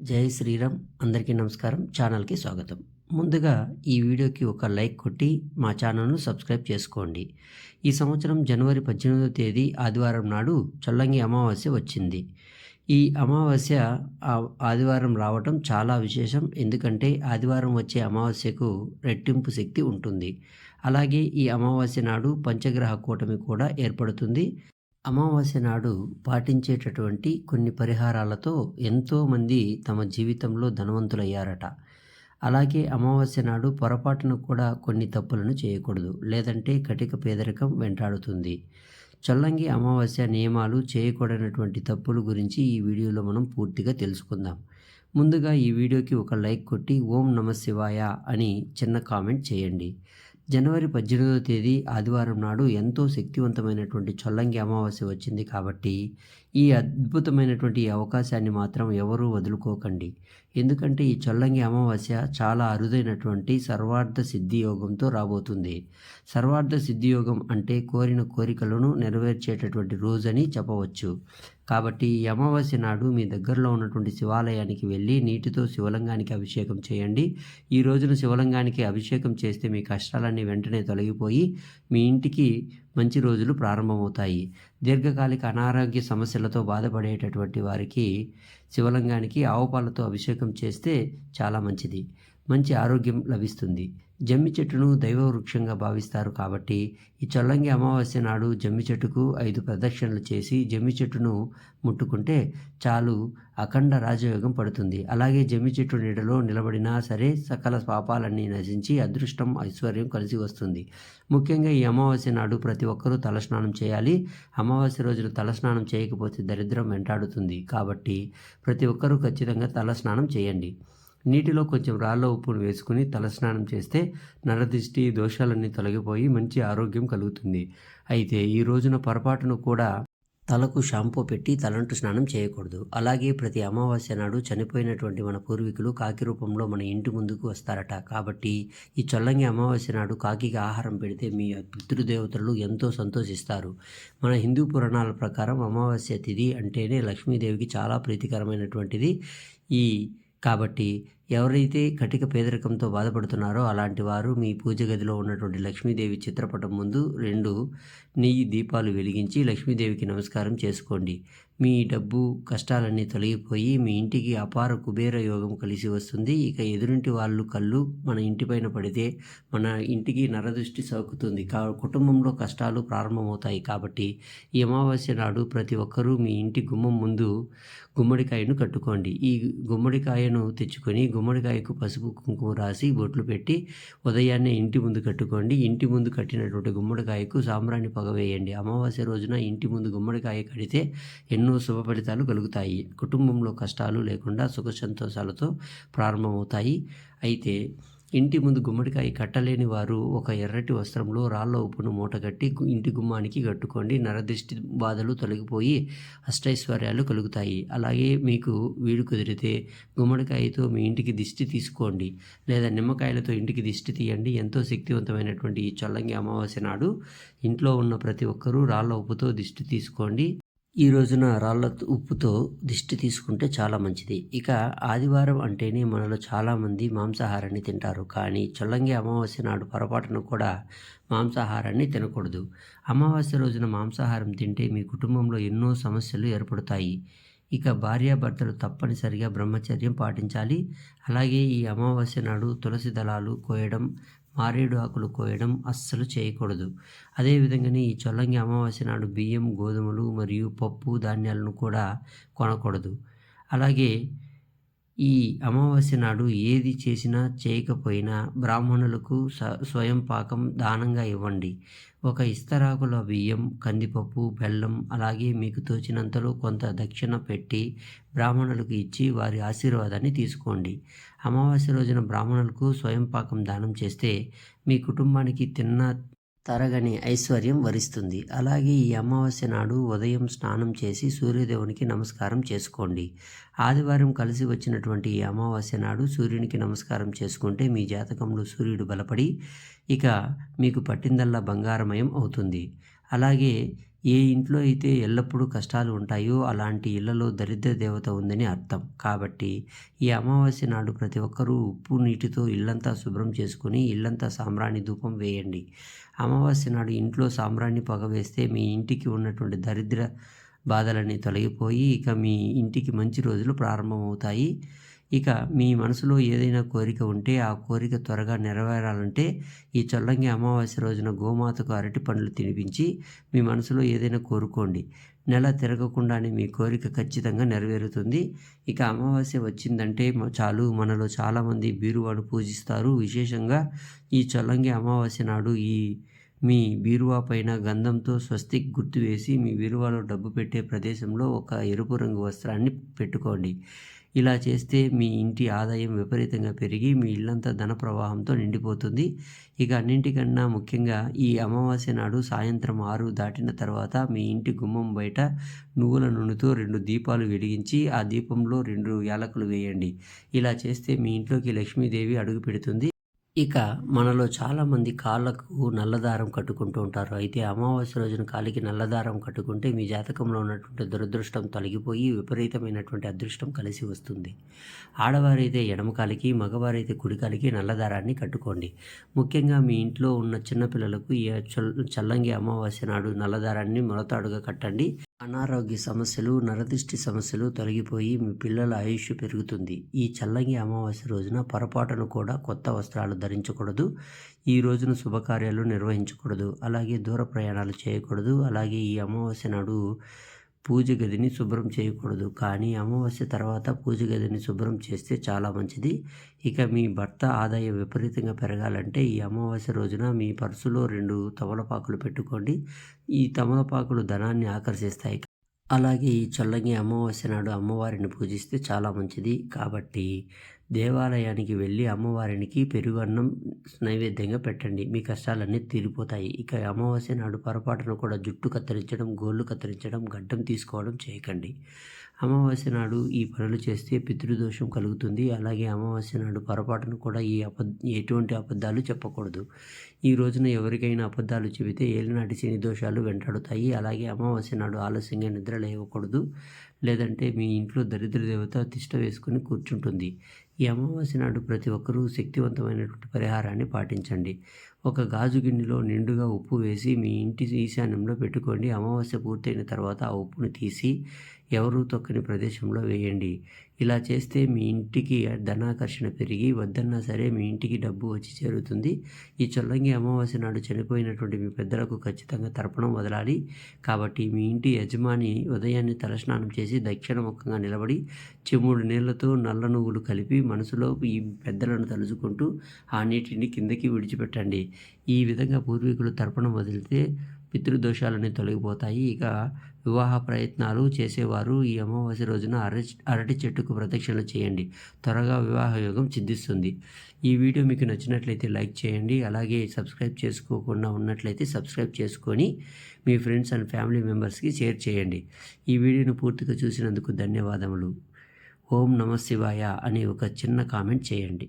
జై శ్రీరామ్. అందరికీ నమస్కారం. ఛానల్కి స్వాగతం. ముందుగా ఈ వీడియోకి ఒక లైక్ కొట్టి మా ఛానల్ను సబ్స్క్రైబ్ చేసుకోండి. ఈ సంవత్సరం జనవరి పద్దెనిమిదవ తేదీ ఆదివారం నాడు చల్లంగి అమావాస్య వచ్చింది. ఈ అమావాస్య ఆదివారం రావటం చాలా విశేషం. ఎందుకంటే ఆదివారం వచ్చే అమావాస్యకు రెట్టింపు శక్తి ఉంటుంది. అలాగే ఈ అమావాస్య నాడు పంచగ్రహ కూటమి కూడా ఏర్పడుతుంది. అమావాస్య నాడు పాటించేటటువంటి కొన్ని పరిహారాలతో ఎంతోమంది తమ జీవితంలో ధనవంతులయ్యారట. అలాగే అమావాస్య నాడు పొరపాటున కూడా కొన్ని తప్పులను చేయకూడదు. లేదంటే కటిక పేదరికం వెంటాడుతుంది. చొల్లంగి అమావాస్య నియమాలు చేయకూడనటువంటి తప్పుల గురించి ఈ వీడియోలో మనం పూర్తిగా తెలుసుకుందాం. ముందుగా ఈ వీడియోకి ఒక లైక్ కొట్టి ఓం నమ శివాయ అని చిన్న కామెంట్ చేయండి. జనవరి పద్దెనిమిదవ తేదీ ఆదివారం నాడు ఎంతో శక్తివంతమైనటువంటి చొల్లంగి అమావాస్య వచ్చింది కాబట్టి ఈ అద్భుతమైనటువంటి అవకాశాన్ని మాత్రం ఎవరూ వదులుకోకండి. ఎందుకంటే ఈ చొల్లంగి అమావాస్య చాలా అరుదైనటువంటి సర్వార్థ సిద్ధి యోగంతో రాబోతుంది. సర్వార్థ సిద్ధి యోగం అంటే కోరిన కోరికలను నెరవేర్చేటటువంటి రోజని చెప్పవచ్చు. కాబట్టి ఈ అమావాస్య నాడు మీ దగ్గరలో ఉన్నటువంటి శివాలయానికి వెళ్ళి నీటితో శివలింగానికి అభిషేకం చేయండి. ఈ రోజున శివలింగానికి అభిషేకం చేస్తే మీ కష్టాలన్నీ వెంటనే తొలగిపోయి మీ ఇంటికి మంచి రోజులు ప్రారంభమవుతాయి. దీర్ఘకాలిక అనారోగ్య సమస్యలతో బాధపడేటటువంటి వారికి శివలింగానికి ఆవు పాలతో అభిషేకం చేస్తే చాలా మంచిది. మంచి ఆరోగ్యం లభిస్తుంది. జమ్మి చెట్టును దైవ వృక్షంగా భావిస్తారు కాబట్టి ఈ చొల్లంగి అమావాస్య నాడు జమ్మి చెట్టుకు ఐదు ప్రదక్షిణలు చేసి జమ్మి చెట్టును ముట్టుకుంటే చాలు అఖండ రాజయోగం పడుతుంది. అలాగే జమ్మి చెట్టు నీడలో నిలబడినా సరే సకల పాపాలన్నీ నశించి అదృష్టం ఐశ్వర్యం కలిసి వస్తుంది. ముఖ్యంగా ఈ అమావాస్య నాడు ప్రతి ఒక్కరూ తలస్నానం చేయాలి. అమావాస్య రోజున తలస్నానం చేయకపోతే దరిద్రం వెంటాడుతుంది. కాబట్టి ప్రతి ఒక్కరూ ఖచ్చితంగా తలస్నానం చేయండి. నీటిలో కొంచెం రాళ్ళ ఉప్పును వేసుకుని తలస్నానం చేస్తే నరదిష్టి దోషాలన్నీ తొలగిపోయి మంచి ఆరోగ్యం కలుగుతుంది. అయితే ఈ రోజున పొరపాటును కూడా తలకు షాంపూ పెట్టి తలంటు స్నానం చేయకూడదు. అలాగే ప్రతి అమావాస్య నాడు చనిపోయినటువంటి మన పూర్వీకులు కాకి రూపంలో మన ఇంటి ముందుకు వస్తారట. కాబట్టి ఈ చొల్లంగి అమావాస్య నాడు కాకికి ఆహారం పెడితే మీ పితృదేవతలు ఎంతో సంతోషిస్తారు. మన హిందూ పురాణాల ప్రకారం అమావాస్య తిథి అంటేనే లక్ష్మీదేవికి చాలా ప్రీతికరమైనటువంటిది. ఈ కాబట్టి ఎవరైతే కటిక పేదరికంతో బాధపడుతున్నారో అలాంటి వారు మీ పూజ గదిలో ఉన్నటువంటి లక్ష్మీదేవి చిత్రపటం ముందు రెండు నెయ్యి దీపాలు వెలిగించి లక్ష్మీదేవికి నమస్కారం చేసుకోండి. మీ డబ్బు కష్టాలన్నీ తొలగిపోయి మీ ఇంటికి అపార కుబేర యోగం కలిసి వస్తుంది. ఇక ఎదురింటి వాళ్ళు కళ్ళు మన ఇంటిపైన పడితే మన ఇంటికి నరదృష్టి సోకుతుంది. కా కుటుంబంలో కష్టాలు ప్రారంభమవుతాయి కాబట్టి ఈ అమావాస్య నాడు ప్రతి ఒక్కరూ మీ ఇంటి గుమ్మం ముందు గుమ్మడికాయను కట్టుకోండి. ఈ గుమ్మడికాయను తెచ్చుకొని గుమ్మడికాయకు పసుపు కుంకుమ రాసి బొట్లు పెట్టి ఉదయాన్నే ఇంటి ముందు కట్టుకోండి. ఇంటి ముందు కట్టినటువంటి గుమ్మడికాయకు సాంబ్రాణి పగవేయండి అమావాస్య రోజున ఇంటి ముందు గుమ్మడికాయ కడితే ఎన్నో శుభ ఫలితాలు కలుగుతాయి. కుటుంబంలో కష్టాలు లేకుండా సుఖ సంతోషాలతో ప్రారంభమవుతాయి. అయితే ఇంటి ముందు గుమ్మడికాయ కట్టలేని వారు ఒక ఎర్రటి వస్త్రంలో రాళ్ళ ఉప్పును మూట కట్టి ఇంటి గుమ్మానికి కట్టుకోండి. నరదిష్టి బాధలు తొలగిపోయి అష్టైశ్వర్యాలు కలుగుతాయి. అలాగే మీకు వీడు కుదిరితే గుమ్మడికాయతో మీ ఇంటికి దిష్టి తీసుకోండి. లేదా నిమ్మకాయలతో ఇంటికి దిష్టి తీయండి. ఎంతో శక్తివంతమైనటువంటి ఈ చల్లంగి అమావాస్య నాడు ఇంట్లో ఉన్న ప్రతి ఒక్కరూ రాళ్ళ ఉప్పుతో దిష్టి తీసుకోండి. ఈ రోజున రాళ్ళ ఉప్పుతో దిష్టి తీసుకుంటే చాలా మంచిది. ఇక ఆదివారం అంటేనే మనలో చాలామంది మాంసాహారాన్ని తింటారు. కానీ చొల్లంగి అమావాస్య నాడు పొరపాటున కూడా మాంసాహారాన్ని తినకూడదు. అమావాస్య రోజున మాంసాహారం తింటే మీ కుటుంబంలో ఎన్నో సమస్యలు ఏర్పడతాయి. ఇక భార్యాభర్తలు తప్పనిసరిగా బ్రహ్మచర్యం పాటించాలి. అలాగే ఈ అమావాస్య నాడు తులసి దళాలు కోయడం మారేడు ఆకులు కోయడం అస్సలు చేయకూడదు. అదేవిధంగానే ఈ చొల్లంగి అమావాస్య నాడు బియ్యం గోధుమలు మరియు పప్పు ధాన్యాలను కూడా కొనకూడదు. అలాగే ఈ అమావాస్య నాడు ఏది చేసినా చేయకపోయినా బ్రాహ్మణులకు స స్వయం పాకం దానంగా ఇవ్వండి. ఒక ఇస్తరాకుల బియ్యం కందిపప్పు బెల్లం అలాగే మీకు తోచినంతలో కొంత దక్షిణ పెట్టి బ్రాహ్మణులకు ఇచ్చి వారి ఆశీర్వాదాన్ని తీసుకోండి. అమావాస్య రోజున బ్రాహ్మణులకు స్వయం పాకం దానం చేస్తే మీ కుటుంబానికి తిన్న తరగని ఐశ్వర్యం వరిస్తుంది. అలాగే ఈ అమావాస్య నాడు ఉదయం స్నానం చేసి సూర్యదేవునికి నమస్కారం చేసుకోండి. ఆదివారం కలిసి వచ్చినటువంటి ఈ అమావాస్య నాడు సూర్యునికి నమస్కారం చేసుకుంటే మీ జాతకంలో సూర్యుడు బలపడి ఇక మీకు పట్టిందల్లా బంగారమయం అవుతుంది. అలాగే ఏ ఇంట్లో అయితే ఎల్లప్పుడూ కష్టాలు ఉంటాయో అలాంటి ఇళ్ళలో దరిద్ర దేవత ఉందని అర్థం. కాబట్టి ఈ అమావాస్య నాడు ప్రతి ఒక్కరూ ఉప్పు నీటితో ఇల్లంతా శుభ్రం చేసుకుని ఇల్లంతా సాంబ్రాణి ధూపం వేయండి. అమావాస్య నాడు ఇంట్లో సాంబ్రాణి పొగ వేస్తే మీ ఇంటికి ఉన్నటువంటి దరిద్ర బాధలన్నీ తొలగిపోయి ఇక మీ ఇంటికి మంచి రోజులు ప్రారంభమవుతాయి. ఇక మీ మనసులో ఏదైనా కోరిక ఉంటే ఆ కోరిక త్వరగా నెరవేరాలంటే ఈ చొల్లంగి అమావాస్య రోజున గోమాతకు అరటి పండ్లు తినిపించి మీ మనసులో ఏదైనా కోరుకోండి. నెల తిరగకుండానే మీ కోరిక ఖచ్చితంగా నెరవేరుతుంది. ఇక అమావాస్య వచ్చిందంటే చాలు మనలో చాలామంది బీరువాను పూజిస్తారు. విశేషంగా ఈ చొల్లంగి అమావాస్య నాడు ఈ మీ బీరువా పైన గంధంతో స్వస్తిక్ గుర్తు వేసి మీ బీరువాలో డబ్బు పెట్టే ప్రదేశంలో ఒక ఎరుపు రంగు వస్త్రాన్ని పెట్టుకోండి. ఇలా చేస్తే మీ ఇంటి ఆదాయం విపరీతంగా పెరిగి మీ ఇల్లంతా ధన ప్రవాహంతో నిండిపోతుంది. ఇక అన్నింటికన్నా ముఖ్యంగా ఈ అమావాస్య నాడు సాయంత్రం ఆరు దాటిన తర్వాత మీ ఇంటి గుమ్మం బయట నువ్వుల నూనెతో రెండు దీపాలు వెలిగించి ఆ దీపంలో రెండు యాలకులు వేయండి. ఇలా చేస్తే మీ ఇంట్లోకి లక్ష్మీదేవి అడుగు పెడుతుంది. ఇక మనలో చాలామంది కాళ్ళకు నల్లదారం కట్టుకుంటూ ఉంటారు. అయితే అమావాస్య రోజున కాలికి నల్లదారం కట్టుకుంటే మీ జాతకంలో ఉన్నటువంటి దురదృష్టం తొలగిపోయి విపరీతమైనటువంటి అదృష్టం కలిసి వస్తుంది. ఆడవారైతే ఎడమ కాలికి మగవారైతే కుడికాలికి నల్లదారాన్ని కట్టుకోండి. ముఖ్యంగా మీ ఇంట్లో ఉన్న చిన్నపిల్లలకు ఈ చల్లంగి అమావాస్య నాడు నల్లదారాన్ని మొలతాడుగా కట్టండి. అనారోగ్య సమస్యలు నరదిష్టి సమస్యలు తొలగిపోయి మీ పిల్లల ఆయుష్ పెరుగుతుంది. ఈ చల్లంగి అమావాస్య రోజున పొరపాటును కూడా కొత్త వస్త్రాలు ధరించకూడదు. ఈ రోజున శుభకార్యాలు నిర్వహించకూడదు. అలాగే దూర ప్రయాణాలు చేయకూడదు. అలాగే ఈ అమావాస్య నాడు పూజ గదిని శుభ్రం చేయకూడదు. కానీ అమావాస్య తర్వాత పూజ గదిని శుభ్రం చేస్తే చాలా మంచిది. ఇక మీ భర్త ఆదాయం విపరీతంగా పెరగాలంటే ఈ అమావాస్య రోజున మీ పర్సులో రెండు తమలపాకులు పెట్టుకోండి. ఈ తమలపాకులు ధనాన్ని ఆకర్షిస్తాయి. అలాగే ఈ చల్లంగి అమావాస్య నాడు అమ్మవారిని పూజిస్తే చాలా మంచిది. కాబట్టి దేవాలయానికి వెళ్ళి అమ్మవారికి పెరుగు అన్నం నైవేద్యంగా పెట్టండి. మీ కష్టాలన్నీ తీరిపోతాయి. ఇక అమావాస్య నాడు పొరపాటున కూడా జుట్టు కత్తిరించడం గోళ్ళు కత్తిరించడం గడ్డం తీసుకోవడం చేయకండి. అమావాస్య నాడు ఈ పనులు చేస్తే పితృదోషం కలుగుతుంది. అలాగే అమావాస్య నాడు పొరపాటును కూడా ఈ అబ ఎటువంటి అబద్ధాలు చెప్పకూడదు. ఈ రోజున ఎవరికైనా అబద్ధాలు చెబితే ఏలినాటి శని దోషాలు వెంటాడుతాయి. అలాగే అమావాస్య నాడు ఆలస్యంగా నిద్ర లేవకూడదు. లేదంటే మీ ఇంట్లో దరిద్ర దేవత తిష్ట వేసుకుని కూర్చుంటుంది. ఈ అమావాస్య నాడు ప్రతి ఒక్కరూ శక్తివంతమైనటువంటి పరిహారాన్ని పాటించండి. ఒక గాజు గిన్నెలో నిండుగా ఉప్పు వేసి మీ ఇంటి ఈశాన్యంలో పెట్టుకోండి. అమావాస్య పూర్తయిన తర్వాత ఆ ఉప్పును తీసి ఎవరూ తొక్కని ప్రదేశంలో వేయండి. ఇలా చేస్తే మీ ఇంటికి ధనాకర్షణ పెరిగి వద్దన్నా సరే మీ ఇంటికి డబ్బు వచ్చి చేరుతుంది. ఈ చొల్లంగి అమావాస్య నాడు చనిపోయినటువంటి మీ పెద్దలకు ఖచ్చితంగా తర్పణం వదలాలి. కాబట్టి మీ ఇంటి యజమాని ఉదయాన్నే తలస్నానం చేసి దక్షిణ ముఖంగా నిలబడి చెముడు నీళ్ళతో నల్ల నువ్వులు కలిపి మనసులో ఈ పెద్దలను తలుచుకుంటూ ఆ నీటిని కిందకి విడిచిపెట్టండి. ఈ విధంగా పూర్వీకులు తర్పణం వదిలితే పితృదోషాలన్నీ తొలగిపోతాయి. ఇక వివాహ ప్రయత్నాలు చేసేవారు ఈ అమావాస్య రోజున అరటి అరటి చెట్టుకు ప్రదక్షిణలు చేయండి. త్వరగా వివాహ యోగం సిద్ధిస్తుంది. ఈ వీడియో మీకు నచ్చినట్లయితే లైక్ చేయండి. అలాగే సబ్స్క్రైబ్ చేసుకోకుండా ఉన్నట్లయితే సబ్స్క్రైబ్ చేసుకొని మీ ఫ్రెండ్స్ అండ్ ఫ్యామిలీ మెంబర్స్కి షేర్ చేయండి. ఈ వీడియోను పూర్తిగా చూసినందుకు ధన్యవాదములు. ఓం నమ శివాయ అని ఒక చిన్న కామెంట్ చేయండి.